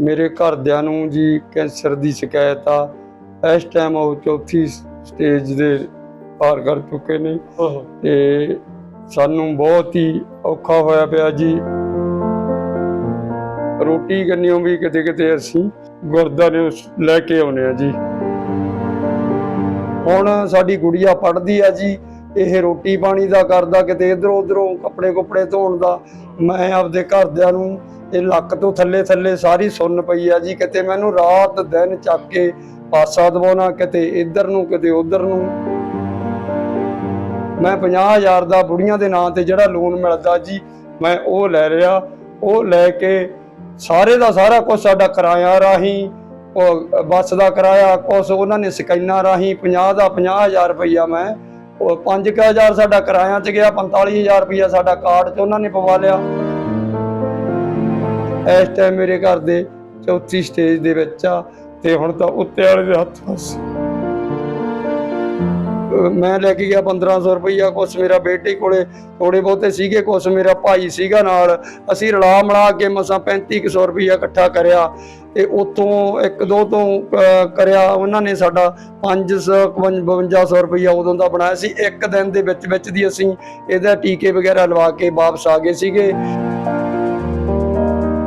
ਮੇਰੇ ਘਰਦਿਆਂ ਨੂੰ ਜੀ ਕੈਂਸਰ ਦੀ ਸ਼ਿਕਾਇਤ ਆ। ਇਸ ਟਾਈਮ ਉਹ ਚੌਥੀ ਸਟੇਜ ਦੇ ਪਾਰ ਕਰ ਚੁੱਕੇ ਨੇ। ਤੇ ਸਾਨੂੰ ਬਹੁਤ ਹੀ ਔਖਾ ਹੋਇਆ ਪਿਆ ਜੀ। ਰੋਟੀ ਕੰਨਿਓ ਵੀ ਕਿਤੇ ਕਿਤੇ ਅਸੀਂ ਗੁਰਦਾਰੇ ਲੈ ਕੇ ਆਉਨੇ ਆ ਜੀ। ਹੁਣ ਸਾਡੀ ਗੁੜੀਆ ਪੜ੍ਹਦੀ ਆ ਜੀ। ਇਹ ਰੋਟੀ ਪਾਣੀ ਦਾ ਕਰਦਾ ਕਿਤੇ ਇਧਰੋਂ ਉਧਰੋਂ ਕੱਪੜੇ ਕੁਪੜੇ ਧੋਣ ਦਾ, ਮੈਂ ਆਪਦੇ ਘਰਦਿਆਂ ਨੂੰ ਇਹ ਲੱਕ ਤੋਂ ਥੱਲੇ ਥੱਲੇ ਸਾਰੀ ਸੁੰਨ ਪਈ ਆ ਜੀ, ਕਿਤੇ ਮੈਨੂੰ ਰਾਤ ਦਿਨ ਚੱਕ ਕੇ ਪਾਸਾ ਦਵਾਉਣਾ, ਕਿਤੇ ਇੱਧਰ ਨੂੰ, ਕਿਤੇ ਉਧਰ ਨੂੰ। ਮੈਂ 50000 ਦਾ ਬੁੜੀਆਂ ਦੇ ਨਾਂ ਤੇ ਜਿਹੜਾ ਲੋਨ ਮਿਲਦਾ ਜੀ, ਮੈਂ ਉਹ ਲੈ ਰਿਹਾ ਉਹ ਲੈ ਕੇ ਸਾਰੇ ਦਾ ਸਾਰਾ ਕੁਝ ਸਾਡਾ ਕਿਰਾਇਆ ਰਾਹੀਂ ਬੱਸ ਦਾ ਕਿਰਾਇਆ ਕੁਛ ਉਹਨਾਂ ਨੇ ਸਕੈਨਾਂ ਰਾਹੀਂ 50 ਦਾ 50000 ਰੁਪਈਆ ਮੈਂ ਉਹ 5000 ਸਾਡਾ ਕਿਰਾਇਆ ਚ ਗਿਆ 45000 ਰੁਪਇਆ ਸਾਡਾ ਕਾਰਡ ਚ ਉਹਨਾਂ ਨੇ ਪਵਾ ਲਿਆ। ਇਸ ਟਾਈਮ ਮੇਰੇ ਘਰ ਦੇ ਚੌਥੀ ਸਟੇਜ ਦੇ ਵਿੱਚ ਆ ਤੇ ਹੁਣ ਤਾਂ ਉੱਤੇ ਵਾਲੇ ਦੇ ਹੱਥ ਫਸ। ਮੈਂ ਲੈ ਕੇ ਗਿਆ 1500 ਰੁਪਈਆ, ਕੁਛ ਮੇਰਾ ਬੇਟੇ ਕੋਲੇ ਥੋੜੇ ਬਹੁਤੇ ਸੀਗੇ, ਕੁਛ ਮੇਰਾ ਭਾਈ ਸੀਗਾ ਨਾਲ। ਅਸੀਂ ਰਲਾ ਮਿਲਾ ਕੇ ਮਸਾਂ 3500 ਰੁਪਈਆ ਇਕੱਠਾ ਕਰਿਆ ਤੇ ਉਤੋਂ ਇੱਕ ਦੋ ਤੋਂ ਕਰਿਆ, ਉਹਨਾਂ ਨੇ ਸਾਡਾ 552 ਰੁਪਈਆ ਉਦੋਂ ਦਾ ਬਣਾਇਆ ਸੀ। ਇੱਕ ਦਿਨ ਦੇ ਵਿੱਚ ਵਿੱਚ ਦੀ ਅਸੀਂ ਇਹਦਾ ਟੀਕੇ ਵਗੈਰਾ ਲਵਾ ਕੇ ਵਾਪਸ ਆ ਗਏ ਸੀਗੇ।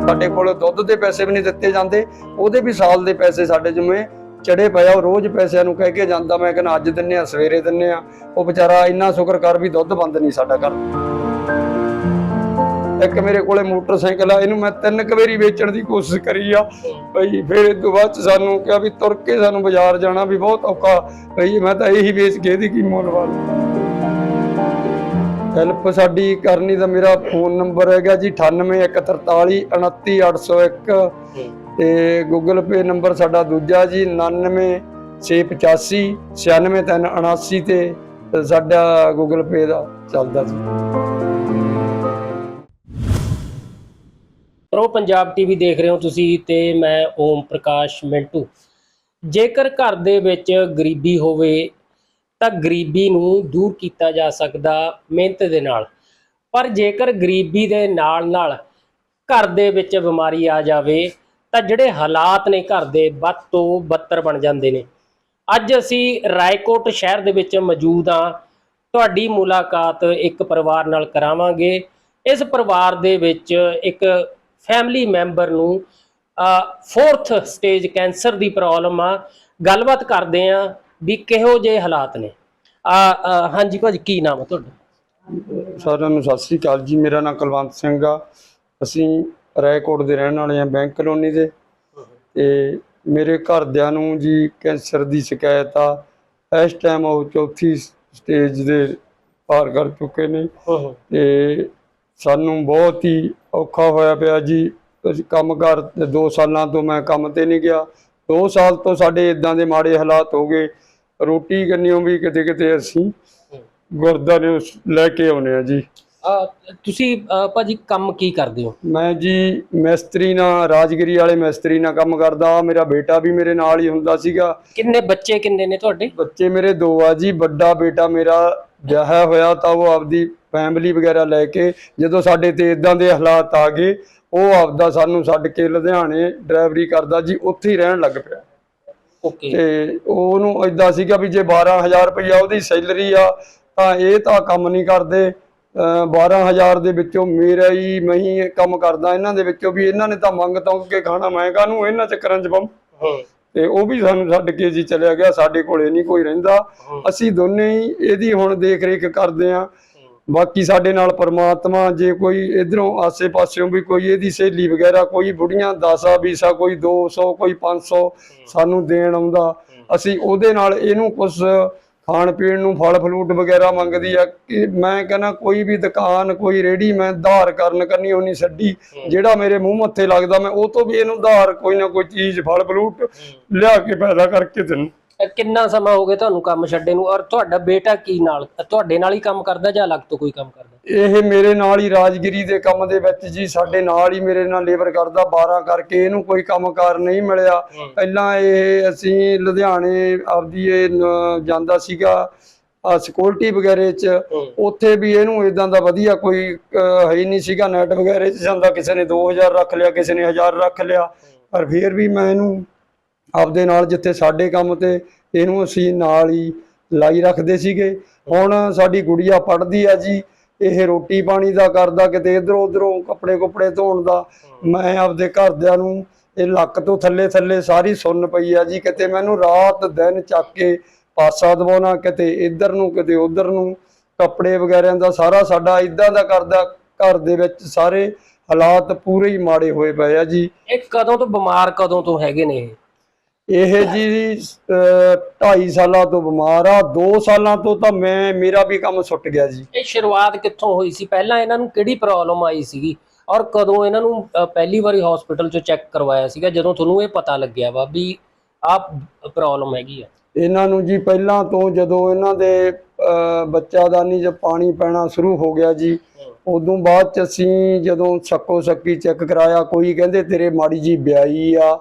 ਸਾਡੇ ਕੋਲ ਦੁੱਧ ਦੇ ਪੈਸੇ ਵੀ ਨਹੀਂ ਦਿੱਤੇ ਜਾਂਦੇ, ਉਹਦੇ ਵੀ ਸਾਲ ਦੇ ਪੈਸੇ ਸਾਡੇ ਜਿਵੇਂ ਚੜੇ ਪਏ ਉਹ ਰੋਜ਼ ਪੈਸਿਆਂ ਨੂੰ ਕਹਿ ਕੇ ਜਾਂਦਾ। ਮੈਂ ਕਹਿੰਦਾ, ਅੱਜ ਦਿੰਨੇ ਆ, ਸਵੇਰੇ ਦਿੰਨੇ ਆ। ਉਹ ਵਿਚਾਰਾ ਇੰਨਾ ਸ਼ੁਕਰ ਕਰ ਵੀ ਦੁੱਧ ਬੰਦ ਨਹੀਂ ਸਾਡਾ ਕਰ ਇੱਕ ਮੇਰੇ ਕੋਲੇ ਮੋਟਰਸਾਈਕਲ ਆ, ਇਹਨੂੰ ਮੈਂ ਤਿੰਨ ਕੁ ਵਾਰੀ ਵੇਚਣ ਦੀ ਕੋਸ਼ਿਸ਼ ਕਰੀ ਆ। ਭਈ ਫਿਰ ਇਹ ਤੋਂ ਬਾਅਦ ਸਾਨੂੰ ਕਿਹਾ ਵੀ ਤੁਰ ਕੇ ਸਾਨੂੰ ਬਾਜ਼ਾਰ ਜਾਣਾ ਵੀ ਬਹੁਤ ਔਖਾ। ਭਈ ਮੈਂ ਤਾਂ ਇਹੀ ਵੇਚ ਕੇ ਇਹਦੀ ਕੀ ਮੁੱਲ ਵਾਲ ਹੈਲਪ ਸਾਡੀ ਕਰਨੀ ਦਾ ਮੇਰਾ ਫੋਨ ਨੰਬਰ ਹੈਗਾ ਜੀ 9814 29801 ਤੇ ਗੂਗਲ ਪੇ ਨੰਬਰ ਸਾਡਾ ਦੂਜਾ ਜੀ 99685 96379 ਤੇ ਸਾਡਾ ਗੂਗਲ ਪੇ ਦਾ ਚੱਲਦਾ ਜੀ ਪ੍ਰੋ ਪੰਜਾਬ ਟੀਵੀ ਦੇਖ ਰਹੇ ਹੋ ਤੁਸੀਂ ਤੇ ਮੈਂ ਓਮ ਪ੍ਰਕਾਸ਼ ਮਿੰਟੂ। ਜੇਕਰ ਘਰ ਦੇ ਵਿੱਚ ਗਰੀਬੀ ਹੋਵੇ, ਤਾਂ ਗਰੀਬੀ ਨੂੰ ਦੂਰ ਕੀਤਾ ਜਾ ਸਕਦਾ ਮਿਹਨਤ ਦੇ ਨਾਲ। ਪਰ ਜੇਕਰ ਗਰੀਬੀ ਦੇ ਨਾਲ ਨਾਲ ਘਰ ਦੇ ਵਿੱਚ ਬਿਮਾਰੀ ਆ ਜਾਵੇ ਤਾਂ ਜਿਹੜੇ ਹਾਲਾਤ ਨੇ ਘਰ ਦੇ ਵੱਧ ਤੋਂ ਬੱਤਰ ਬਣ ਜਾਂਦੇ ਨੇ। ਅੱਜ ਅਸੀਂ ਰਾਏਕੋਟ ਸ਼ਹਿਰ ਦੇ ਵਿੱਚ ਮੌਜੂਦ ਹਾਂ। ਤੁਹਾਡੀ ਮੁਲਾਕਾਤ ਇੱਕ ਪਰਿਵਾਰ ਨਾਲ ਕਰਾਵਾਂਗੇ। ਇਸ ਪਰਿਵਾਰ ਦੇ ਵਿੱਚ ਇੱਕ ਫੈਮਿਲੀ ਮੈਂਬਰ ਨੂੰ ਫੋਰਥ ਸਟੇਜ ਕੈਂਸਰ ਦੀ ਪ੍ਰੋਬਲਮ ਆ। ਗੱਲਬਾਤ ਕਰਦੇ ਆ ਵੀ ਕਿਹੋ ਜਿਹੇ ਹਾਲਾਤ ਨੇ। ਆ ਆ, ਹਾਂਜੀ ਭਾਜੀ ਕੀ ਨਾਮ ਹੈ ਤੁਹਾਡਾ? ਸਾਰਿਆਂ ਨੂੰ ਸਤਿ ਸ੍ਰੀ ਅਕਾਲ ਜੀ। ਮੇਰਾ ਨਾਮ ਕੁਲਵੰਤ ਸਿੰਘ ਆ। ਅਸੀਂ ਰਾਏਕੋਟ ਦੇ ਰਹਿਣ ਵਾਲੇ ਆ ਬੈਂਕ ਕਲੋਨੀ ਦੇ। ਤੇ ਮੇਰੇ ਘਰਦਿਆਂ ਨੂੰ ਜੀ ਕੈਂਸਰ ਦੀ ਸ਼ਿਕਾਇਤ ਆ। ਇਸ ਟਾਈਮ ਉਹ ਚੌਥੀ ਸਟੇਜ ਦੇ ਪਾਰ ਕਰ ਚੁੱਕੇ ਨੇ। ਤੇ ਸਾਨੂੰ ਬਹੁਤ ਹੀ ਔਖਾ ਹੋਇਆ ਪਿਆ ਜੀ। ਅਸੀਂ ਕੰਮ ਕਰ 2 ਸਾਲਾਂ ਤੋਂ ਮੈਂ ਕੰਮ ਤੇ ਨਹੀਂ ਗਿਆ। 2 ਸਾਲ ਤੋਂ ਸਾਡੇ ਇਦਾਂ ਦੇ ਮਾੜੇ ਹਾਲਾਤ ਹੋ ਗਏ। ਰੋਟੀ ਕੰਨਿਓ ਵੀ ਕਿਤੇ ਕਿਤੇ ਅਸੀਂ ਗੁਰਦਾਰੇ ਲੈ ਕੇ ਆਉਨੇ ਆ ਜੀ। ਤੁਸੀਂ ਭਾਜੀ ਕੰਮ ਕੀ ਕਰਦੇ ਹੋ? ਮੈਂ ਜੀ ਮਿਸਤਰੀ ਨਾਲ ਰਾਜਗਿਰੀ ਵਾਲੇ ਮਿਸਤਰੀ ਨਾਲ ਕੰਮ ਕਰਦਾ। ਮੇਰਾ ਬੇਟਾ ਵੀ ਮੇਰੇ ਨਾਲ ਹੀ ਹੁੰਦਾ ਸੀਗਾ। ਕਿੰਨੇ ਬੱਚੇ ਕਿੰਨੇ ਨੇ ਤੁਹਾਡੇ? ਬੱਚੇ ਮੇਰੇ ਦੋ ਆ ਜੀ। ਵੱਡਾ ਬੇਟਾ ਮੇਰਾ ਵਿਆਹਿਆ ਹੋਇਆ ਤਾਂ ਉਹ ਆਪਦੀ ਫੈਮਿਲੀ ਵਗੈਰਾ ਲੈ ਕੇ ਜਦੋਂ ਸਾਡੇ ਤੇ ਇਦਾਂ ਦੇ ਹਾਲਾਤ ਆ ਗਏ ਉਹ ਆਪਦਾ ਸਾਨੂੰ ਛੱਡ ਕੇ ਲੁਧਿਆਣੇ ਡਰਾਈਵਰੀ ਕਰਦਾ ਜੀ। ਉੱਥੇ ਹੀ ਰਹਿਣ ਲੱਗ ਪਿਆ। ਓਕੇ ਤੇ ਉਹਨੂੰ ਇਦਾਂ ਸੀਗਾ ਵੀ ਜੇ 12000 ਰੁਪਇਆ ਉਹਦੀ ਸੈਲਰੀ ਆ ਤਾਂ ਇਹ ਤਾਂ ਕੰਮ ਨਹੀਂ ਕਰਦੇ। 12000 ਦੇ ਵਿੱਚੋਂ ਮੇਰਾ ਹੀ ਮੈਂ ਹੀ ਇਹ ਕੰਮ ਕਰਦਾ। ਇਹਨਾਂ ਦੇ ਵਿੱਚੋਂ ਵੀ ਇਹਨਾਂ ਨੇ ਤਾਂ ਮੰਗ ਤੌਂਕ ਕੇ ਖਾਣਾ ਮੈਂ ਕਾਹਨੂੰ ਇਹਨਾਂ ਚੱਕਰਾਂ 'ਚ ਪਮ ਤੇ ਉਹ ਵੀ ਸਾਨੂੰ ਛੱਡ ਕੇ ਜੀ ਚਲਿਆ ਗਿਆ ਸਾਡੇ ਕੋਲੇ ਨਹੀਂ ਕੋਈ ਰਹਿੰਦਾ। ਅਸੀਂ ਦੋਨੇ ਹੀ ਇਹਦੀ ਹੁਣ ਦੇਖ ਰੇਖ ਕਰਦੇ ਆਂ ਬਾਕੀ ਸਾਡੇ ਨਾਲ ਪਰਮਾਤਮਾ ਜੇ ਕੋਈ ਇਧਰੋਂ ਆਸੇ-ਪਾਸਿਓਂ ਵੀ ਕੋਈ ਇਹਦੀ ਸਹੇਲੀ ਵਗੈਰਾ ਕੋਈ ਬੁੜੀਆਂ 10 20 ਕੋਈ 200 ਕੋਈ 500 ਸਾਨੂੰ ਦੇਣ ਆਉਂਦਾ। ਅਸੀਂ ਉਹਦੇ ਨਾਲ ਇਹਨੂੰ ਕੁਝ ਖਾਣ ਪੀਣ ਨੂੰ ਫਲ ਫਲੂਟ ਵਗੈਰਾ ਮੰਗਦੀ ਆ ਕਿ ਮੈਂ ਕਹਿੰਦਾ ਕੋਈ ਵੀ ਦੁਕਾਨ ਕੋਈ ਰੇੜੀ ਮੈਂ ਧਾਰ ਕਰਨ ਕਰਨੀ ਉਹਨੀ ਛੱਡੀ ਜਿਹੜਾ ਮੇਰੇ ਮੂੰਹ ਮੱਥੇ ਲੱਗਦਾ ਮੈਂ ਉਹ ਤੋਂ ਵੀ ਇਹਨੂੰ ਧਾਰ ਕੋਈ ਨਾ ਕੋਈ ਚੀਜ਼ ਫਲ ਫਲੂਟ ਲਿਆ ਕੇ ਪੈਦਾ ਕਰਕੇ ਦਿੰਦਾ। ਅ, ਕਿੰਨਾ ਸਮਾਂ ਹੋ ਗਿਆ ਤੁਹਾਨੂੰ ਕੰਮ ਛੱਡੇ ਨੂੰ? ਔਰ ਤੁਹਾਡਾ ਬੇਟਾ ਕੀ ਨਾਲ? ਤੁਹਾਡੇ ਨਾਲ ਹੀ ਕੰਮ ਕਰਦਾ ਜਾਂ ਅਲੱਗ ਤੋਂ ਕੋਈ ਕੰਮ ਕਰਦਾ? ਇਹ ਮੇਰੇ ਨਾਲ ਹੀ ਰਾਜਗਿਰੀ ਦੇ ਕੰਮ ਦੇ ਵਿੱਚ ਜੀ ਸਾਡੇ ਨਾਲ ਹੀ ਮੇਰੇ ਨਾਲ ਲੇਬਰ ਕਰਦਾ 12 ਕਰਕੇ ਇਹਨੂੰ ਕੋਈ ਕੰਮਕਾਰ ਨਹੀਂ ਮਿਲਿਆ। ਪਹਿਲਾਂ ਇਹ ਅਸੀਂ ਲੁਧਿਆਣੇ ਆਪਦੀ ਇਹ ਨ- ਜਾਂਦਾ ਸੀਗਾ ਆ ਸਿਕਿਉਰਿਟੀ ਵਗੈਰੇ ਚ। ਉੱਥੇ ਵੀ ਇਹਨੂੰ ਇਦਾਂ ਦਾ ਵਧੀਆ ਕੋਈ ਅਹ, ਹੈ ਹੀ ਨਹੀਂ ਸੀਗਾ ਨੈਟ ਵਗੈਰੇ ਚ ਜਾਂਦਾ ਕਿਸੇ ਨੇ 2000 ਰੱਖ ਲਿਆ ਕਿਸੇ ਨੇ 1000 ਰੱਖ ਲਿਆ। ਪਰ ਫਿਰ ਵੀ ਮੈਂ ਇਹਨੂੰ ਆਪਦੇ ਨਾਲ ਜਿੱਥੇ ਸਾਡੇ ਕੰਮ ਤੇ ਇਹਨੂੰ ਅਸੀਂ ਨਾਲ ਹੀ ਲਾਈ ਰੱਖਦੇ ਸੀਗੇ। ਹੁਣ ਸਾਡੀ ਗੁੜੀਆ ਪੜ੍ਹਦੀ ਆ ਜੀ, ਇਹ ਰੋਟੀ ਪਾਣੀ ਦਾ ਕਰਦਾ ਕਿਤੇ ਇਧਰੋਂ ਉਧਰੋਂ ਕੱਪੜੇ ਕੁਪੜੇ ਧੋਣ ਦਾ। ਮੈਂ ਆਪਦੇ ਘਰਦਿਆਂ ਨੂੰ ਇਹ ਲੱਕ ਤੋਂ ਥੱਲੇ ਥੱਲੇ ਸਾਰੀ ਸੁੰਨ ਪਈ ਆ ਜੀ, ਕਿਤੇ ਮੈਨੂੰ ਰਾਤ ਦਿਨ ਚੱਕ ਕੇ ਪਾਸਾ ਦਵਾਉਣਾ, ਕਿਤੇ ਇੱਧਰ ਨੂੰ, ਕਿਤੇ ਉੱਧਰ ਨੂੰ। ਕੱਪੜੇ ਵਗੈਰਿਆਂ ਦਾ ਸਾਰਾ ਸਾਡਾ ਇਦਾਂ ਦਾ ਕਰਦਾ, ਘਰ ਦੇ ਵਿੱਚ ਸਾਰੇ ਹਾਲਾਤ ਪੂਰੇ ਹੀ ਮਾੜੇ ਹੋਏ ਪਏ ਆ ਜੀ। ਇਹ ਕਦੋਂ ਤੋਂ ਬਿਮਾਰ ਕਦੋਂ ਤੋਂ ਹੈਗੇ ਨੇ ਇਹ? ਇਹ ਜੀ 2.5 ਸਾਲਾਂ ਤੋਂ ਬਿਮਾਰ ਆ। 2 ਸਾਲਾਂ ਤੋਂ ਤਾਂ ਮੈਂ ਮੇਰਾ ਵੀ ਕੰਮ ਸੁੱਟ ਗਿਆ ਜੀ। ਇਹ ਸ਼ੁਰੂਆਤ ਕਿੱਥੋਂ ਹੋਈ ਸੀ? ਪਹਿਲਾਂ ਇਹਨਾਂ ਨੂੰ ਕਿਹੜੀ ਪ੍ਰੋਬਲਮ ਆਈ ਸੀਗੀ? ਔਰ ਕਦੋਂ ਇਹਨਾਂ ਨੂੰ ਪਹਿਲੀ ਵਾਰੀ ਹਸਪੀਟਲ 'ਚ ਚੈੱਕ ਕਰਵਾਇਆ ਸੀਗਾ? ਜਦੋਂ ਤੁਹਾਨੂੰ ਇਹ ਪਤਾ ਲੱਗਿਆ ਵਾ ਵੀ ਆਹ ਪ੍ਰੋਬਲਮ ਹੈਗੀ ਆ। ਇਹਨਾਂ ਨੂੰ ਜੀ ਪਹਿਲਾਂ ਤੋਂ ਜਦੋਂ ਇਹਨਾਂ ਦੇ ਅਹ, ਬੱਚਾਦਾਨੀ 'ਚ ਪਾਣੀ ਪੈਣਾ ਸ਼ੁਰੂ ਹੋ ਗਿਆ ਜੀ ਉਦੋਂ ਬਾਅਦ ਚ ਅਸੀਂ ਜਦੋਂ ਸ਼ੱਕੋ ਸ਼ੱਕੀ ਚੈੱਕ ਕਰਾਇਆ ਕੋਈ ਕਹਿੰਦੇ ਤੇਰੇ ਮਾੜੀ ਜੀ ਬਿਆਈ ਆ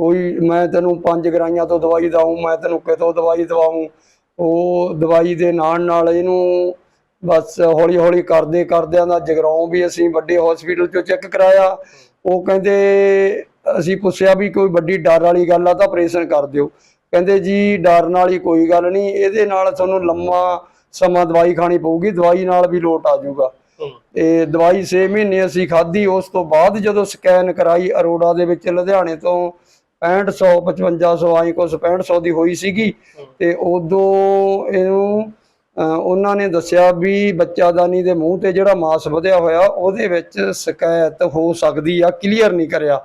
ਕੋਈ ਮੈਂ ਤੈਨੂੰ ਪੰਜ ਗਰਾਈਆਂ ਤੋਂ ਦਵਾਈ ਦਵਾਉਂ ਮੈਂ ਤੈਨੂੰ ਕਿਤੋਂ ਦਵਾਈ ਦਵਾਉਂ ਉਹ ਦਵਾਈ ਦੇ ਨਾਲ ਨਾਲ ਇਹਨੂੰ ਬਸ ਹੌਲੀ ਹੌਲੀ ਕਰਦੇ ਕਰਦਿਆਂ ਦਾ ਜਗਰਾਉਂ ਵੀ ਅਸੀਂ ਵੱਡੇ ਹਸਪੀਟਲ ਚੋਂ ਚੈੱਕ ਕਰਾਇਆ। ਉਹ ਕਹਿੰਦੇ ਅਸੀਂ ਪੁੱਛਿਆ ਵੀ ਕੋਈ ਵੱਡੀ ਡਰ ਵਾਲੀ ਗੱਲ ਆ ਤਾਂ ਆਪਰੇਸ਼ਨ ਕਰ ਦਿਓ। ਕਹਿੰਦੇ ਜੀ ਡਰਨ ਵਾਲੀ ਕੋਈ ਗੱਲ ਨਹੀਂ ਇਹਦੇ ਨਾਲ ਤੁਹਾਨੂੰ ਲੰਮਾ ਸਮਾਂ ਦਵਾਈ ਖਾਣੀ ਪਊਗੀ ਦਵਾਈ ਨਾਲ ਵੀ ਲੋਟ ਆ ਜਾਊਗਾ। ਤੇ ਦਵਾਈ 6 ਮਹੀਨੇ ਅਸੀਂ ਖਾਧੀ ਉਸ ਤੋਂ ਬਾਅਦ ਜਦੋਂ ਸਕੈਨ ਕਰਾਈ ਅਰੋੜਾ ਦੇ ਵਿੱਚ ਲੁਧਿਆਣੇ ਤੋਂ 6500 5500 ਆਈ ਕੁਛ 6500 ਦੀ ਹੋਈ ਸੀਗੀ। ਤੇ ਉਦੋਂ ਇਹਨੂੰ ਉਹਨਾਂ ਨੇ ਦੱਸਿਆ ਵੀ ਬੱਚਾਦਾਨੀ ਦੇ ਮੂੰਹ ਤੇ ਜਿਹੜਾ ਮਾਸ ਵਧਿਆ ਹੋਇਆ ਉਹਦੇ ਵਿੱਚ ਸ਼ਿਕਾਇਤ ਹੋ ਸਕਦੀ ਆ ਕਲੀਅਰ ਨਹੀਂ ਕਰਿਆ।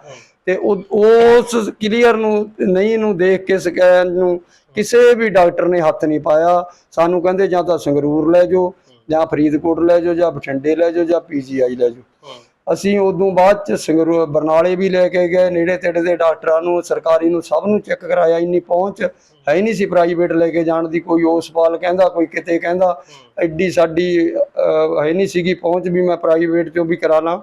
ਤੇ ਉਸ ਕਲੀਅਰ ਨੂੰ ਨਹੀਂ ਨੂੰ ਦੇਖ ਕੇ ਸਕੈਨ ਨੂੰ ਕਿਸੇ ਵੀ ਡਾਕਟਰ ਨੇ ਹੱਥ ਨਹੀਂ ਪਾਇਆ। ਸਾਨੂੰ ਕਹਿੰਦੇ ਜਾਂ ਤਾਂ ਸੰਗਰੂਰ ਲੈ ਜਾਓ ਜਾਂ ਫਰੀਦਕੋਟ ਲੈ ਜਾਓ ਜਾਂ ਬਠਿੰਡੇ ਲੈ ਜਾਓ ਜਾਂ ਪੀਜੀਆਈ ਲੈ ਜਾਓ। ਅਸੀਂ ਉਦੋਂ ਬਾਅਦ ਚ ਸੰਗਰੂਰ ਬਰਨਾਲੇ ਵੀ ਲੈ ਕੇ ਗਏ, ਨੇੜੇ ਤੇੜੇ ਦੇ ਡਾਕਟਰਾਂ ਨੂੰ, ਸਰਕਾਰੀ ਨੂੰ, ਸਭ ਨੂੰ ਚੈੱਕ ਕਰਾਇਆ, ਇੰਨੀ ਪਹੁੰਚ ਹੈ ਹੀ ਨਹੀਂ ਸੀ ਪ੍ਰਾਈਵੇਟ ਲੈ ਕੇ ਜਾਣ ਦੀ, ਕੋਈ ਓਸਪਾਲ ਕਹਿੰਦਾ, ਕੋਈ ਕਿਤੇ ਕਹਿੰਦਾ, ਐਡੀ ਸਾਡੀ ਹੈ ਨਹੀਂ ਸੀਗੀ ਪਹੁੰਚ ਵੀ ਮੈਂ ਪ੍ਰਾਈਵੇਟ ਚੋਂ ਵੀ ਕਰਾ ਲਾਂ।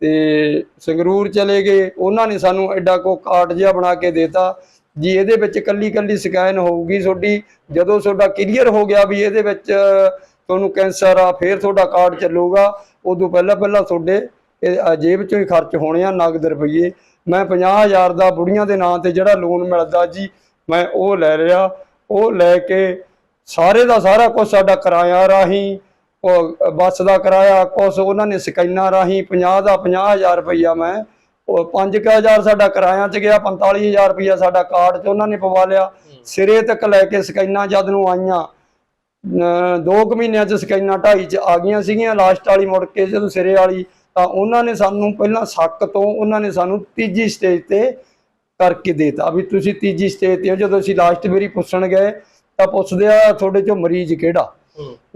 ਤੇ ਸੰਗਰੂਰ ਚਲੇ ਗਏ, ਉਹਨਾਂ ਨੇ ਸਾਨੂੰ ਐਡਾ ਕੋ ਕਾਰਡ ਜਿਹਾ ਬਣਾ ਕੇ ਦਿੱਤਾ, ਜੀ ਇਹਦੇ ਵਿੱਚ ਕੱਲੀ ਕੱਲੀ ਸਕੈਨ ਹੋਊਗੀ ਤੁਹਾਡੀ, ਜਦੋਂ ਤੁਹਾਡਾ ਕਲੀਅਰ ਹੋ ਗਿਆ ਵੀ ਇਹਦੇ ਵਿੱਚ ਤੁਹਾਨੂੰ ਕੈਂਸਰ ਆ, ਫਿਰ ਤੁਹਾਡਾ ਕਾਰਡ ਚੱਲੂਗਾ, ਉਦੋਂ ਪਹਿਲਾਂ ਪਹਿਲਾਂ ਤੁਹਾਡੇ ਇਹ ਅ, ਜੇਬ ਚੋਂ ਹੀ ਖਰਚ ਹੋਣੇ ਆ ਨਗਦ ਰੁਪਈਏ। ਮੈਂ 50000 ਦਾ ਬੁੜੀਆਂ ਦੇ ਨਾਂ ਤੇ ਜਿਹੜਾ ਲੋਨ ਮਿਲਦਾ ਜੀ ਮੈਂ ਉਹ ਲੈ ਲਿਆ ਉਹ ਲੈ ਕੇ ਸਾਰੇ ਦਾ ਸਾਰਾ ਕੁਝ ਸਾਡਾ ਕਿਰਾਇਆ ਰਾਹੀਂ ਉਹ ਬੱਸ ਦਾ ਕਿਰਾਇਆ ਕੁਛ ਉਹਨਾਂ ਨੇ ਸਕੈਨਾਂ ਰਾਹੀਂ 50 ਦਾ 50000 ਰੁਪਈਆ ਮੈਂ ਉਹ 5000 ਸਾਡਾ ਕਿਰਾਇਆ ਚ ਗਿਆ 45000 ਰੁਪਈਆ ਸਾਡਾ ਕਾਰਡ ਚ ਉਹਨਾਂ ਨੇ ਪਵਾ ਲਿਆ। ਸਿਰੇ ਤੱਕ ਲੈ ਕੇ ਸਕੈਨਾਂ ਜਦ ਨੂੰ ਆਈਆਂ ਅਹ ਦੋ ਕੁ ਮਹੀਨਿਆਂ ਚ ਸਕੈਨਾਂ ਢਾਈ ਚ ਆ ਗਈਆਂ ਸੀਗੀਆਂ ਲਾਸਟ ਵਾਲੀ ਮੁੜ ਕੇ ਜਦੋਂ ਸਿਰੇ ਵਾਲੀ ਤਾਂ ਉਹਨਾਂ ਨੇ ਸਾਨੂੰ ਪਹਿਲਾਂ ਸ਼ੱਕ ਤੋਂ ਉਹਨਾਂ ਨੇ ਸਾਨੂੰ ਤੀਜੀ ਸਟੇਜ ਤੇ ਕਰਕੇ ਦੇਤਾ ਵੀ ਤੁਸੀਂ ਤੀਜੀ ਸਟੇਜ ਤੇ ਹੋ। ਜਦੋਂ ਅਸੀਂ ਲਾਸਟ ਵਾਰੀ ਪੁੱਛਣ ਗਏ ਤਾਂ ਪੁੱਛਦੇ ਆ ਤੁਹਾਡੇ ਚੋਂ ਮਰੀਜ਼ ਕਿਹੜਾ?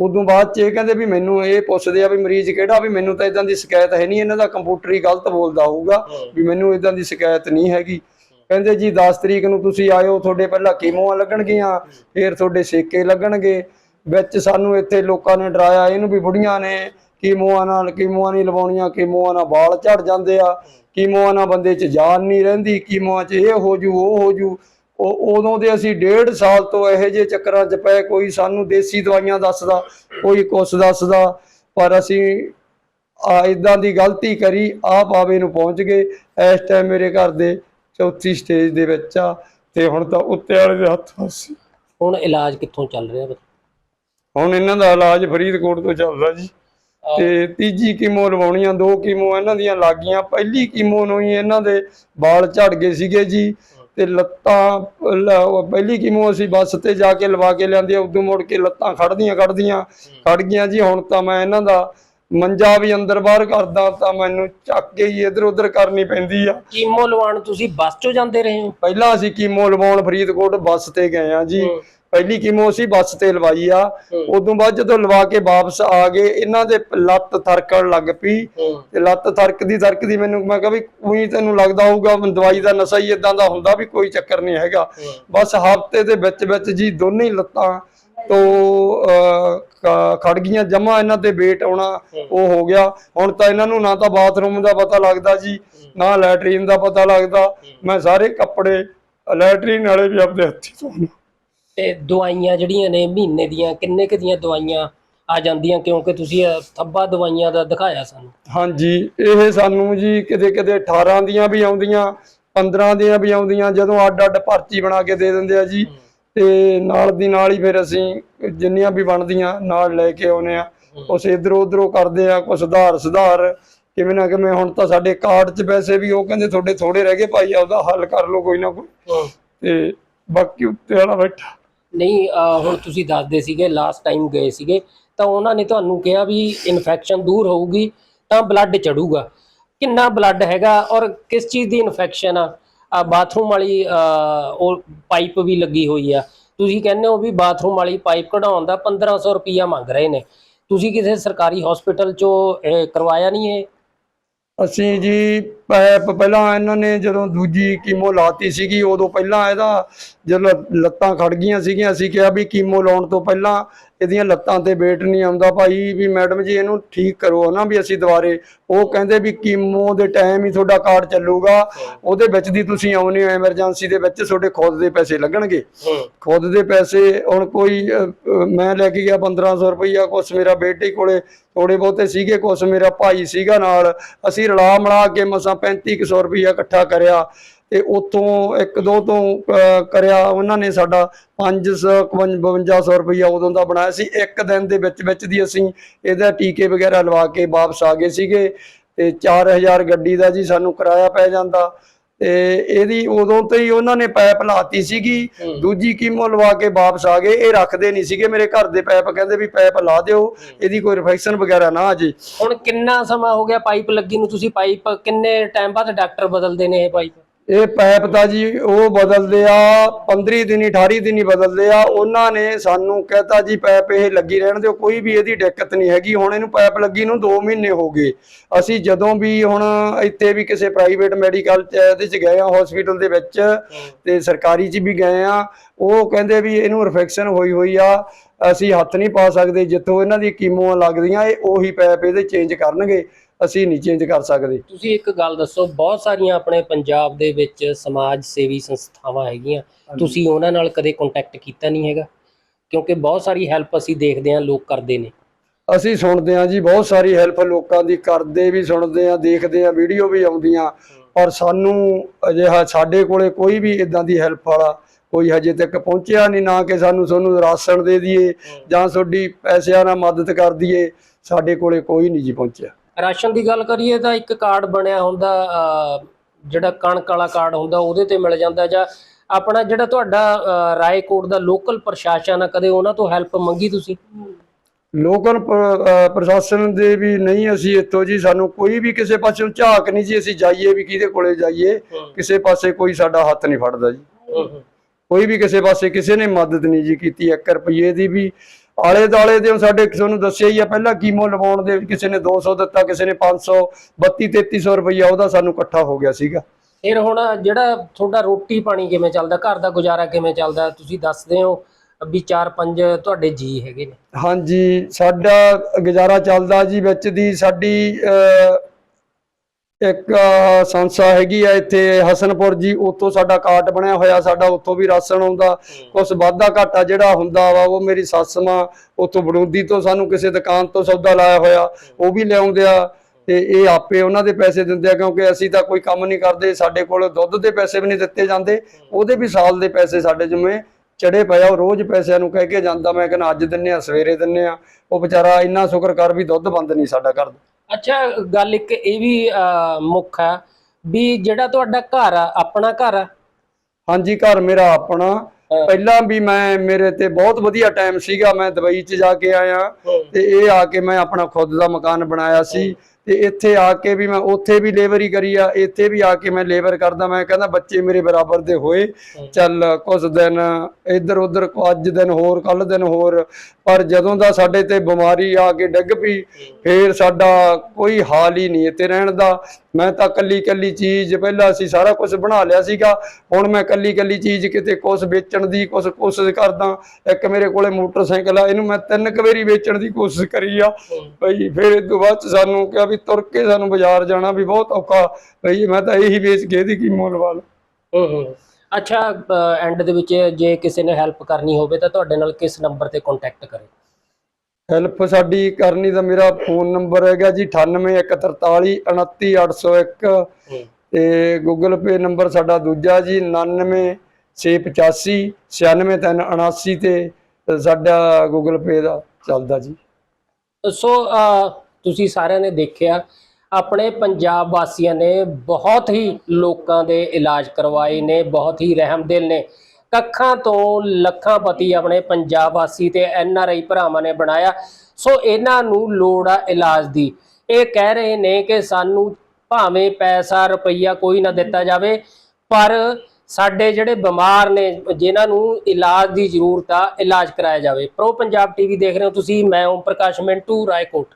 ਉਦੋਂ ਬਾਅਦ ਚ ਇਹ ਕਹਿੰਦੇ ਵੀ ਮੈਨੂੰ ਇਹ ਪੁੱਛਦੇ ਆ ਵੀ ਮਰੀਜ਼ ਕਿਹੜਾ? ਵੀ ਮੈਨੂੰ ਤਾਂ ਇਦਾਂ ਦੀ ਸ਼ਿਕਾਇਤ ਹੈ ਨਹੀਂ ਇਹਨਾਂ ਦਾ ਕੰਪਿਊਟਰ ਹੀ ਗਲਤ ਬੋਲਦਾ ਹੋਊਗਾ ਵੀ ਮੈਨੂੰ ਇਦਾਂ ਦੀ ਸ਼ਿਕਾਇਤ ਨਹੀਂ ਹੈਗੀ। ਕਹਿੰਦੇ ਜੀ 10 ਤਰੀਕ ਨੂੰ ਤੁਸੀਂ ਆਇਓ ਤੁਹਾਡੇ ਪਹਿਲਾਂ ਕੀਮੋਆਂ ਲੱਗਣਗੀਆਂ ਫਿਰ ਤੁਹਾਡੇ ਸੇਕੇ ਲੱਗਣਗੇ। ਵਿੱਚ ਸਾਨੂੰ ਇੱਥੇ ਲੋਕਾਂ ਨੇ ਡਰਾਇਆ ਇਹਨੂੰ ਵੀ ਬੁੜੀਆਂ ਨੇ ਕੀਮੋਆਂ ਨਾਲ ਕੀਮੋਆਂ ਨਹੀਂ ਲਵਾਉਣੀਆਂ ਕੀਮੋਆਂ ਨਾਲ ਵਾਲ ਝੜ ਜਾਂਦੇ ਆ ਕੀਮੋਆਂ ਨਾਲ ਬੰਦੇ 'ਚ ਜਾਨ ਨਹੀਂ ਰਹਿੰਦੀ ਕੀਮੋਆਂ 'ਚ ਇਹ ਹੋ ਜੂ ਉਹ ਹੋ ਜੂ। ਉਹ ਉਦੋਂ ਦੇ ਅਸੀਂ ਡੇਢ ਸਾਲ ਤੋਂ ਇਹੋ ਜਿਹੇ ਚੱਕਰਾਂ 'ਚ ਪਏ ਕੋਈ ਸਾਨੂੰ ਦੇਸੀ ਦਵਾਈਆਂ ਦੱਸਦਾ ਕੋਈ ਕੁਛ ਦੱਸਦਾ ਪਰ ਅਸੀਂ ਆ ਇਦਾਂ ਦੀ ਗਲਤੀ ਕਰੀ ਆਪ ਆਵੇ ਨੂੰ ਪਹੁੰਚ ਗਏ ਇਸ ਟਾਈਮ ਮੇਰੇ ਘਰ ਦੇ ਚੌਥੀ ਸਟੇਜ ਦੇ ਵਿੱਚ ਆ ਤੇ ਹੁਣ ਤਾਂ ਉੱਤੇ ਵਾਲੇ ਦੇ ਹੱਥ ਫਸੀ ਹੁਣ ਇਲਾਜ ਕਿੱਥੋਂ ਚੱਲ ਰਿਹਾ? ਹੁਣ ਇਹਨਾਂ ਦਾ ਇਲਾਜ ਫਰੀਦਕੋਟ ਤੋਂ ਚੱਲਦਾ ਜੀ। ਤੇ ਤੀਜੀ ਕੀਮੋ ਲਵਾਉਣੀਆਂ ਦੋ ਕੀਮੋ ਇਹਨਾਂ ਦੀਆਂ ਲੱਗੀਆਂ ਪਹਿਲੀ ਕੀਮੋ ਨੂੰ ਹੀ ਇਹਨਾਂ ਦੇ ਵਾਲ ਝੜ ਗਏ ਸੀਗੇ ਜੀ। ਤੇ ਲੱਤਾਂ ਪਹਿਲੀ ਕੀਮੋ ਅਸੀਂ ਬੱਸ ਤੇ ਜਾ ਕੇ ਲਵਾ ਕੇ ਲਿਆਂਦੀ ਉਦੋਂ ਮੁੜ ਕੇ ਲੱਤਾਂ ਖੜਦੀਆਂ ਖੜਦੀਆਂ ਖੜ ਗਈਆਂ ਜੀ। ਹੁਣ ਤਾਂ ਮੈਂ ਇਹਨਾਂ ਦਾ ਮੰਜਾ ਵੀ ਅੰਦਰ ਬਾਹਰ ਕਰਦਾ ਤਾਂ ਮੈਨੂੰ ਚੱਕ ਕੇ ਹੀ ਇਧਰ ਉਧਰ ਕਰਨੀ ਪੈਂਦੀ ਆ। ਕੀਮੋ ਲਵਾਉਣ ਤੁਸੀਂ ਬੱਸ 'ਚੋਂ ਜਾਂਦੇ ਰਹੇ ਹੋ? ਪਹਿਲਾਂ ਅਸੀਂ ਕੀਮੋ ਲਵਾਉਣ ਫਰੀਦਕੋਟ ਬੱਸ ਤੇ ਗਏ ਆ ਜੀ। ਪਹਿਲੀ ਕੀਮੋ ਅਸੀਂ ਬੱਸ ਤੇ ਲਵਾਈ ਆ। ਉਦੋਂ ਬਾਅਦ ਜਦੋਂ ਲਵਾ ਕੇ ਵਾਪਸ ਆ ਗਏ ਇਹਨਾਂ ਦੇ ਲੱਤ ਥਰਕਣ ਲੱਗ ਪਈ। ਤੇ ਲੱਤ ਥਰਕਦੀ ਥਰਕਦੀ ਮੈਨੂੰ ਮੈਂ ਕਿਹਾ ਵੀ ਉਹੀ ਤੈਨੂੰ ਲੱਗਦਾ ਹੋਊਗਾ ਦਵਾਈ ਦਾ ਨਸ਼ਾ ਹੀ ਇਦਾਂ ਦਾ ਹੁੰਦਾ ਵੀ ਕੋਈ ਚੱਕਰ ਨਹੀਂ ਹੈਗਾ। ਬਸ ਹਫ਼ਤੇ ਦੇ ਵਿੱਚ ਵਿੱਚ ਜੀ ਦੋਨੇ ਲੱਤਾਂ ਤੋਂ ਖੜ ਗਈਆਂ ਜਮਾ ਇਹਨਾਂ ਤੇ weight ਆਉਣਾ ਉਹ ਹੋ ਗਿਆ। ਹੁਣ ਤਾਂ ਇਹਨਾਂ ਨੂੰ ਨਾ ਤਾਂ ਬਾਥਰੂਮ ਦਾ ਪਤਾ ਲੱਗਦਾ ਜੀ ਨਾ ਲੈਟਰੀਨ ਦਾ ਪਤਾ ਲੱਗਦਾ। ਮੈਂ ਸਾਰੇ ਕੱਪੜੇ ਲੈਟਰੀਨ ਵਾਲੇ ਵੀ ਆਪਦੇ ਹੱਥੀ ਧੋਣੇ। ਤੇ ਦਵਾਈਆਂ ਜਿਹੜੀਆਂ ਨੇ ਮਹੀਨੇ ਦੀਆਂ ਕਿੰਨੇ ਕੁ ਦੀਆਂ ਦਵਾਈਆਂ ਆ ਜਾਂਦੀਆਂ? ਕਿਉਂਕਿ ਤੁਸੀਂ ਇਹ ਥੱਬਾ ਦਵਾਈਆਂ ਦਾ ਦਿਖਾਇਆ ਸਾਨੂੰ। ਹਾਂਜੀ ਇਹ ਸਾਨੂੰ ਜੀ ਕਿਤੇ ਕਿਤੇ 18 ਦੀਆਂ ਵੀ ਆਉਂਦੀਆਂ 15 ਦੀਆਂ ਵੀ ਆਉਂਦੀਆਂ ਜਦੋਂ ਅੱਡ ਅੱਡ ਪਰਚੀ ਬਣਾ ਕੇ ਦੇ ਦਿੰਦੇ ਆ ਜੀ। ਤੇ ਨਾਲ ਦੀ ਨਾਲ ਹੀ ਫਿਰ ਅਸੀਂ ਜਿੰਨੀਆਂ ਵੀ ਬਣਦੀਆਂ ਨਾਲ ਲੈ ਕੇ ਆਉਨੇ ਆ। ਕੁਛ ਇਧਰੋਂ ਉਧਰੋਂ ਕਰਦੇ ਆ ਕੁਛ ਸੁਧਾਰ ਸੁਧਾਰ। ਕਿਵੇਂ ਨਾ ਕਿਵੇਂ ਹੁਣ ਤਾਂ ਸਾਡੇ ਕਾਰਡ 'ਚ ਪੈਸੇ ਵੀ ਉਹ ਕਹਿੰਦੇ ਤੁਹਾਡੇ ਥੋੜੇ ਰਹਿ ਗਏ ਭਾਈ ਆਪਦਾ ਹੱਲ ਕਰ ਲਓ ਕੋਈ ਨਾ ਕੋਈ। ਤੇ ਬਾਕੀ ਉੱਤੇ ਵਾਲਾ ਬੈਠਾ। ਨਹੀਂ ਅਹ ਹੁਣ ਤੁਸੀਂ ਦੱਸਦੇ ਸੀਗੇ ਲਾਸਟ ਟਾਈਮ ਗਏ ਸੀਗੇ ਤਾਂ ਉਹਨਾਂ ਨੇ ਤੁਹਾਨੂੰ ਕਿਹਾ ਵੀ ਇਨਫੈਕਸ਼ਨ ਦੂਰ ਹੋਊਗੀ ਤਾਂ ਬਲੱਡ ਚੜੂਗਾ। ਕਿੰਨਾ ਬਲੱਡ ਹੈਗਾ ਔਰ ਕਿਸ ਚੀਜ਼ ਦੀ ਇਨਫੈਕਸ਼ਨ ਆ? ਆ ਬਾਥਰੂਮ ਵਾਲੀ ਅਹ, ਉਹ ਪਾਈਪ ਵੀ ਲੱਗੀ ਹੋਈ ਆ। ਤੁਸੀਂ ਕਹਿੰਦੇ ਹੋ ਵੀ ਬਾਥਰੂਮ ਵਾਲੀ ਪਾਈਪ ਕਢਾਉਣ ਦਾ 1500 ਰੁਪਈਆ ਮੰਗ ਰਹੇ ਨੇ। ਤੁਸੀਂ ਕਿਸੇ ਸਰਕਾਰੀ ਹਸਪੀਟਲ ਚੋਂ ਇਹ ਕਰਵਾਇਆ ਨਹੀਂ ਇਹ? ਅਸੀਂ ਜੀ ਪਹਿਲਾਂ ਇਹਨਾਂ ਨੇ ਜਦੋਂ ਦੂਜੀ ਕੀਮੋ ਲਾਤੀ ਸੀਗੀ ਉਦੋਂ ਪਹਿਲਾਂ ਇਹਦਾ ਜਦੋਂ ਲੱਤਾਂ ਖੜ ਗਈਆਂ ਸੀਗੀਆਂ ਅਸੀਂ ਕਿਹਾ ਵੀ ਕੀਮੋ ਲਾਉਣ ਤੋਂ ਪਹਿਲਾਂ ਇਹਦੀਆਂ ਲੱਤਾਂ ਤੇ weight ਨਹੀਂ ਆਉਂਦਾ ਭਾਈ ਵੀ ਮੈਡਮ ਜੀ ਇਹਨੂੰ ਠੀਕ ਕਰੋ ਨਾ ਵੀ ਅਸੀਂ ਦੁਬਾਰੇ। ਉਹ ਕਹਿੰਦੇ ਵੀ ਕੀਮੋ ਦੇ ਟਾਈਮ ਹੀ ਤੁਹਾਡਾ ਕਾਰਡ ਚੱਲੂਗਾ ਉਹਦੇ ਵਿੱਚ ਦੀ ਤੁਸੀਂ ਆਉਨੇ ਹੋ ਐਮਰਜੈਂਸੀ ਦੇ ਵਿੱਚ ਤੁਹਾਡੇ ਖੁਦ ਦੇ ਪੈਸੇ ਲੱਗਣਗੇ। ਖੁਦ ਦੇ ਪੈਸੇ ਹੁਣ ਕੋਈ ਮੈਂ ਲੈ ਕੇ ਗਿਆ 1500 ਰੁਪਈਆ ਕੁਛ ਮੇਰਾ ਬੇਟੇ ਕੋਲੇ ਥੋੜੇ ਬਹੁਤੇ ਸੀਗੇ ਕੁਛ ਮੇਰਾ ਭਾਈ ਸੀਗਾ ਨਾਲ ਅਸੀਂ ਰਲਾ ਮਿਲਾ ਕੇ ਮਸਾਂ 3500 ਰੁਪਇਆ ਇਕੱਠਾ ਕਰਿਆ ਤੇ ਉਤੋਂ ਇੱਕ ਦੋ ਤੋਂ ਅਹ, ਕਰਿਆ ਉਹਨਾਂ ਨੇ ਸਾਡਾ 555 ਰੁਪਇਆ ਉਦੋਂ ਦਾ ਬਣਾਇਆ ਸੀ। ਇੱਕ ਦਿਨ ਦੇ ਵਿੱਚ ਵਿੱਚ ਦੀ ਅਸੀਂ ਇਹਦਾ ਟੀਕੇ ਵਗੈਰਾ ਲਵਾ ਕੇ ਵਾਪਸ ਆ ਗਏ ਸੀਗੇ ਤੇ 4000 ਗੱਡੀ ਦਾ ਜੀ ਸਾਨੂੰ ਕਿਰਾਇਆ ਪੈ ਜਾਂਦਾ। ਤੇ ਇਹਦੀ ਉਦੋਂ ਤੋਂ ਹੀ ਉਹਨਾਂ ਨੇ ਪਾਈਪ ਲਾਤੀ ਸੀਗੀ। ਦੂਜੀ ਕੀਮੋ ਲਵਾ ਕੇ ਵਾਪਸ ਆ ਗਏ। ਇਹ ਰੱਖਦੇ ਨਹੀਂ ਸੀਗੇ। ਮੇਰੇ ਘਰ ਦੇ ਪਾਈਪ ਕਹਿੰਦੇ ਵੀ ਪਾਈਪ ਲਾ ਦਿਓ। ਇਹਦੀ ਕੋਈ ਰਿਫੈਕਸ਼ਨ ਵਗੈਰਾ ਨਾ ਆ ਜੇ। ਹੁਣ ਕਿੰਨਾ ਸਮਾਂ ਹੋ ਗਿਆ ਪਾਈਪ ਲੱਗੀ ਨੂੰ? ਤੁਸੀਂ ਪਾਈਪ ਕਿੰਨੇ ਟਾਈਮ ਬਾਅਦ ਡਾਕਟਰ ਬਦਲਦੇ ਨੇ ਇਹ ਪਾਈਪ? ਇਹ ਪੈਪ ਤਾਂ ਜੀ ਉਹ ਬਦਲਦੇ ਆ 15 ਦਿਨੀ 18 ਦਿਨੀ ਬਦਲਦੇ ਆ। ਉਹਨਾਂ ਨੇ ਸਾਨੂੰ ਕਹਿਤਾ ਜੀ, ਪੈਪ ਇਹ ਲੱਗੀ ਰਹਿਣ ਦਿਓ, ਕੋਈ ਵੀ ਇਹਦੀ ਦਿੱਕਤ ਨਹੀਂ ਹੈਗੀ। ਹੁਣ ਇਹਨੂੰ ਪੈਪ ਲੱਗੀ ਨੂੰ 2 ਮਹੀਨੇ ਹੋ ਗਏ। ਅਸੀਂ ਜਦੋਂ ਵੀ ਹੁਣ ਇੱਥੇ ਵੀ ਕਿਸੇ ਪ੍ਰਾਈਵੇਟ ਮੈਡੀਕਲ ਚ ਇਹਦੇ ਚ ਗਏ ਆ ਹਸਪੀਟਲ ਦੇ ਵਿੱਚ, ਤੇ ਸਰਕਾਰੀ ਚ ਵੀ ਗਏ ਆ। ਉਹ ਕਹਿੰਦੇ ਵੀ ਇਹਨੂੰ ਰਿਫੈਕਸ਼ਨ ਹੋਈ ਹੋਈ ਆ। ਅਸੀਂ ਹੱਥ ਨਹੀਂ ਪਾ ਸਕਦੇ, ਜਿੱਥੋਂ ਇਹਨਾਂ ਦੀ ਕੀਮੋਆਂ ਲੱਗਦੀਆਂ, ਇਹ ਉਹੀ ਪੈਪ ਇਹਦੇ ਚੇਂਜ ਕਰਨਗੇ। ਅਸੀਂ ਨਹੀਂ ਚੇਂਜ ਕਰ ਸਕਦੇ। ਤੁਸੀਂ ਇੱਕ ਗੱਲ ਦੱਸੋ ਬਹੁਤ ਸਾਰੀਆਂ ਆਪਣੇ ਪੰਜਾਬ ਦੇ ਵਿੱਚ ਸਮਾਜ ਸੇਵੀ ਸੰਸਥਾਵਾਂ ਹੈਗੀਆਂ ਤੁਸੀਂ ਉਹਨਾਂ ਨਾਲ ਕਦੇ ਕੰਟੈਕਟ ਕੀਤਾ ਨਹੀਂ ਹੈਗਾ? ਕਿਉਂਕਿ ਬਹੁਤ ਸਾਰੀ ਹੈਲਪ ਅਸੀਂ ਦੇਖਦੇ ਹਾਂ ਲੋਕ ਕਰਦੇ ਨੇ। ਅਸੀਂ ਸੁਣਦੇ ਹਾਂ ਜੀ ਬਹੁਤ ਸਾਰੀ ਹੈਲਪ ਲੋਕਾਂ ਦੀ ਕਰਦੇ ਵੀ ਸੁਣਦੇ ਆ ਦੇਖਦੇ ਆ ਵੀਡੀਓ ਵੀ ਆਉਂਦੀਆਂ। ਪਰ ਸਾਨੂੰ ਅਜਿਹਾ ਸਾਡੇ ਕੋਲੇ ਕੋਈ ਵੀ ਇਦਾਂ ਦੀ ਹੈਲਪ ਵਾਲਾ ਕੋਈ ਹਜੇ ਤੱਕ ਪਹੁੰਚਿਆ ਨਹੀਂ ਨਾ ਕਿ ਸਾਨੂੰ ਤੁਹਾਨੂੰ ਰਾਸ਼ਨ ਦੇ ਦਈਏ ਜਾਂ ਤੁਹਾਡੀ ਪੈਸਿਆਂ ਨਾਲ ਮਦਦ ਕਰ ਦਈਏ ਸਾਡੇ ਕੋਲੇ ਕੋਈ ਨਹੀਂ ਜੀ ਪਹੁੰਚਿਆ। ਰਾਸ਼ਨ ਦੀ ਗੱਲ ਕਰੀਏ ਤਾਂ ਇੱਕ ਕਾਰਡ ਬਣਿਆ ਹੁੰਦਾ ਜਿਹੜਾ ਕਣਕ ਵਾਲਾ ਕਾਰਡ ਹੁੰਦਾ ਉਹਦੇ ਤੇ ਮਿਲ ਜਾਂਦਾ ਜਾਂ ਆਪਣਾ ਜਿਹੜਾ ਤੁਹਾਡਾ ਰਾਏਕੋਟ ਦਾ ਲੋਕਲ ਪ੍ਰਸ਼ਾਸਨ ਆ ਕਦੇ ਉਹਨਾਂ ਤੋਂ ਹੈਲਪ ਮੰਗੀ ਤੁਸੀਂ? ਲੋਕਲ ਪ੍ਰਸ਼ਾਸਨ ਦੇ ਵੀ ਨਹੀਂ ਅਸੀਂ ਇੱਥੋਂ ਜੀ ਸਾਨੂੰ ਕੋਈ ਵੀ ਕਿਸੇ ਪਾਸਿਓਂ ਝਾਕ ਨਹੀਂ ਜੀ ਅਸੀਂ ਜਾਈਏ ਵੀ ਕਿਹਦੇ ਕੋਲੇ ਜਾਈਏ ਕਿਸੇ ਪਾਸੇ ਕੋਈ ਸਾਡਾ ਹੱਥ ਨਹੀਂ ਫੜਦਾ ਜੀ। ਕੋਈ ਵੀ ਕਿਸੇ ਪਾਸੇ ਕਿਸੇ ਨੇ ਮਦਦ ਨਹੀਂ ਜੀ ਕੀਤੀ 1 ਰੁਪਏ ਦੀ ਵੀ ਆਲੇ ਦਾਲੇ ਦੇ ਸਾਡੇ ਤੁਹਾਨੂੰ ਦੱਸਿਆ ਹੀ ਆ ਪਹਿਲਾਂ ਕੀਮੋ ਲਵਾਉਣ ਦੇ ਕਿਸੇ ਨੇ 200 ਦਿੱਤਾ ਕਿਸੇ ਨੇ 500 32 3300 ਰੁਪਈਆ ਉਹਦਾ ਸਾਨੂੰ ਇਕੱਠਾ ਹੋ ਗਿਆ ਸੀਗਾ। ਫਿਰ ਹੁਣ ਜਿਹੜਾ ਤੁਹਾਡਾ ਰੋਟੀ ਪਾਣੀ ਕਿਵੇਂ ਚੱਲਦਾ ਘਰ ਦਾ ਗੁਜ਼ਾਰਾ ਕਿਵੇਂ ਚੱਲਦਾ ਤੁਸੀਂ ਦੱਸਦੇ ਹੋ ਵੀ ਚਾਰ ਪੰਜ ਤੁਹਾਡੇ ਜੀ ਹੈਗੇ ਨੇ। ਹਾਂਜੀ ਸਾਡਾ ਗੁਜ਼ਾਰਾ ਚੱਲਦਾ ਜੀ ਵਿੱਚ ਦੀ ਸਾਡੀ ਇੱਕ ਸੰਸਥਾ ਹੈਗੀ ਆ ਇੱਥੇ ਹਸਨਪੁਰ ਜੀ ਉੱਥੋਂ ਸਾਡਾ ਕਾਰਟ ਬਣਿਆ ਹੋਇਆ ਸਾਡਾ ਉੱਥੋਂ ਵੀ ਰਾਸ਼ਨ ਆਉਂਦਾ। ਕੁਛ ਵਾਧਾ ਘਾਟਾ ਜਿਹੜਾ ਹੁੰਦਾ ਵਾ ਉਹ ਮੇਰੀ ਸੱਸ ਮਾਂ ਉੱਥੋਂ ਬੜੂਦੀ ਤੋਂ ਸਾਨੂੰ ਕਿਸੇ ਦੁਕਾਨ ਤੋਂ ਸੌਦਾ ਲਾਇਆ ਹੋਇਆ ਉਹ ਵੀ ਲਿਆਉਂਦੇ ਆ। ਤੇ ਇਹ ਆਪੇ ਉਹਨਾਂ ਦੇ ਪੈਸੇ ਦਿੰਦੇ ਆ ਕਿਉਂਕਿ ਅਸੀਂ ਤਾਂ ਕੋਈ ਕੰਮ ਨਹੀਂ ਕਰਦੇ ਸਾਡੇ ਕੋਲ ਦੁੱਧ ਦੇ ਪੈਸੇ ਵੀ ਨਹੀਂ ਦਿੱਤੇ ਜਾਂਦੇ ਉਹਦੇ ਵੀ ਸਾਲ ਦੇ ਪੈਸੇ ਸਾਡੇ ਜਿਵੇਂ ਚੜੇ ਪਏ ਆ ਉਹ ਰੋਜ਼ ਪੈਸਿਆਂ ਨੂੰ ਕਹਿ ਕੇ ਜਾਂਦਾ ਮੈਂ ਕਹਿੰਦਾ ਅੱਜ ਦਿੰਨੇ ਆ ਸਵੇਰੇ ਦਿੰਨੇ ਆ। ਉਹ ਵਿਚਾਰਾ ਇੰਨਾ ਸ਼ੁਕਰ ਕਰ ਵੀ ਦੁੱਧ ਬੰਦ ਨਹੀਂ ਸਾਡਾ ਕਰਦਾ। ਅੱਛਾ ਗੱਲ ਇੱਕ ਇਹ ਵੀ ਅਹ, ਮੁੱਖ ਆ ਵੀ ਜਿਹੜਾ ਤੁਹਾਡਾ ਘਰ ਆ ਆਪਣਾ ਘਰ ਆ? ਹਾਂਜੀ ਘਰ ਮੇਰਾ ਆਪਣਾ। ਪਹਿਲਾਂ ਵੀ ਮੈਂ ਮੇਰੇ ਤੇ ਬਹੁਤ ਵਧੀਆ ਟਾਈਮ ਸੀਗਾ। ਮੈਂ ਦੁਬਈ 'ਚ ਜਾ ਕੇ ਆਇਆ ਤੇ ਇਹ ਆ ਕੇ ਮੈਂ ਆਪਣਾ ਖੁਦ ਦਾ ਮਕਾਨ ਬਣਾਇਆ ਸੀ। ਤੇ ਇੱਥੇ ਆ ਕੇ ਵੀ ਮੈਂ ਉੱਥੇ ਵੀ ਲੇਬਰ ਹੀ ਕਰੀ ਆ ਇੱਥੇ ਵੀ ਆ ਕੇ ਮੈਂ ਲੇਬਰ ਕਰਦਾ ਮੈਂ ਕਹਿੰਦਾ ਬੱਚੇ ਮੇਰੇ ਬਰਾਬਰ ਦੇ ਹੋਏ। ਚੱਲ ਕੁਝ ਦਿਨ ਇੱਧਰ ਉੱਧਰ ਅੱਜ ਦਿਨ ਹੋਰ ਕੱਲ ਦਿਨ ਹੋਰ ਪਰ ਜਦੋਂ ਦਾ ਸਾਡੇ ਤੇ ਬਿਮਾਰੀ ਆ ਕੇ ਡਿੱਗ ਪਈ ਫੇਰ ਸਾਡਾ ਕੋਈ ਹਾਲ ਹੀ ਨਹੀਂ ਇੱਥੇ ਰਹਿਣ ਦਾ। ਮੈਂ ਤਾਂ ਕੱਲੀ ਕੱਲੀ ਚੀਜ਼ ਪਹਿਲਾਂ ਅਸੀਂ ਸਾਰਾ ਕੁਝ ਬਣਾ ਲਿਆ ਸੀਗਾ, ਹੁਣ ਮੈਂ ਕੱਲੀ ਕੱਲੀ ਚੀਜ਼ ਕਿਤੇ ਕੁਛ ਵੇਚਣ ਦੀ ਕੁਛ ਕੋਸ਼ਿਸ਼ ਕਰਦਾ, ਇੱਕ ਮੇਰੇ ਕੋਲੇ ਮੋਟਰਸਾਈਕਲ ਆ, ਇਹਨੂੰ ਮੈਂ ਤਿੰਨ ਕੁ ਵਾਰੀ ਵੇਚਣ ਦੀ ਕੋਸ਼ਿਸ਼ ਕਰੀ ਆ। ਭਈ ਫਿਰ ਇਹ ਤੋਂ ਬਾਅਦ ਸਾਨੂੰ ਕਿਹਾ ਵੀ ਤੁਰ ਕੇ ਸਾਨੂੰ ਬਾਜ਼ਾਰ ਜਾਣਾ ਵੀ ਬਹੁਤ ਔਖਾ, ਭਈ ਮੈਂ ਤਾਂ ਇਹੀ ਵੇਚ ਕੇ ਇਹਦੀ ਕੀਮਤ ਲਵਾ ਲਾਂ। ਅੱਛਾ ਐਂਡ ਦੇ ਵਿੱਚ ਜੇ ਕਿਸੇ ਨੇ ਹੈਲਪ ਕਰਨੀ ਹੋਵੇ ਤਾਂ ਤੁਹਾਡੇ ਨਾਲ ਕਿਸ ਨੰਬਰ ਤੇ ਕੰਟੈਕਟ ਕਰੇ? ਹੈਲਪ ਸਾਡੀ ਕਰਨੀ ਦਾ ਮੇਰਾ ਫੋਨ ਨੰਬਰ ਹੈਗਾ ਜੀ 9814399801 ਤੇ ਗੂਗਲ ਪੇ ਨੰਬਰ ਸਾਡਾ ਦੂਜਾ ਜੀ 99685 96379 ਤੇ ਸਾਡਾ ਗੂਗਲ ਪੇ ਦਾ ਚੱਲਦਾ ਜੀ। ਸੋ ਤੁਸੀਂ ਸਾਰਿਆਂ ਨੇ ਦੇਖਿਆ ਆਪਣੇ ਪੰਜਾਬ ਵਾਸੀਆਂ ਨੇ ਬਹੁਤ ਹੀ ਲੋਕਾਂ ਦੇ ਇਲਾਜ ਕਰਵਾਏ ਨੇ ਬਹੁਤ ਹੀ ਰਹਿਮਦਿਲ ਨੇ। ਕੱਖਾਂ ਤੋਂ ਲੱਖਾਂ ਪਤੀ ਆਪਣੇ ਪੰਜਾਬ ਵਾਸੀ ਤੇ ਐਨ ਆਰ ਆਈ ਭਰਾਵਾਂ ਨੇ ਬਣਾਇਆ। ਸੋ ਇਹਨਾਂ ਨੂੰ ਲੋੜ ਆ ਇਲਾਜ ਦੀ। ਇਹ ਕਹਿ ਰਹੇ ਨੇ ਕਿ ਸਾਨੂੰ ਭਾਵੇਂ ਪੈਸਾ, ਰੁਪਈਆ ਕੋਈ ਨਾ ਦਿੱਤਾ ਜਾਵੇ, ਪਰ ਸਾਡੇ ਜਿਹੜੇ ਬਿਮਾਰ ਨੇ, ਜਿਨ੍ਹਾਂ ਨੂੰ ਇਲਾਜ ਦੀ ਜ਼ਰੂਰਤ ਆ, ਇਲਾਜ ਕਰਾਇਆ ਜਾਵੇ। ਪ੍ਰੋ ਪੰਜਾਬ ਟੀਵੀ ਦੇਖ ਰਹੇ ਹੋ ਤੁਸੀਂ, ਮੈਂ ਓਮ ਪ੍ਰਕਾਸ਼ ਮਿੰਟੂ, ਰਾਏਕੋਟ।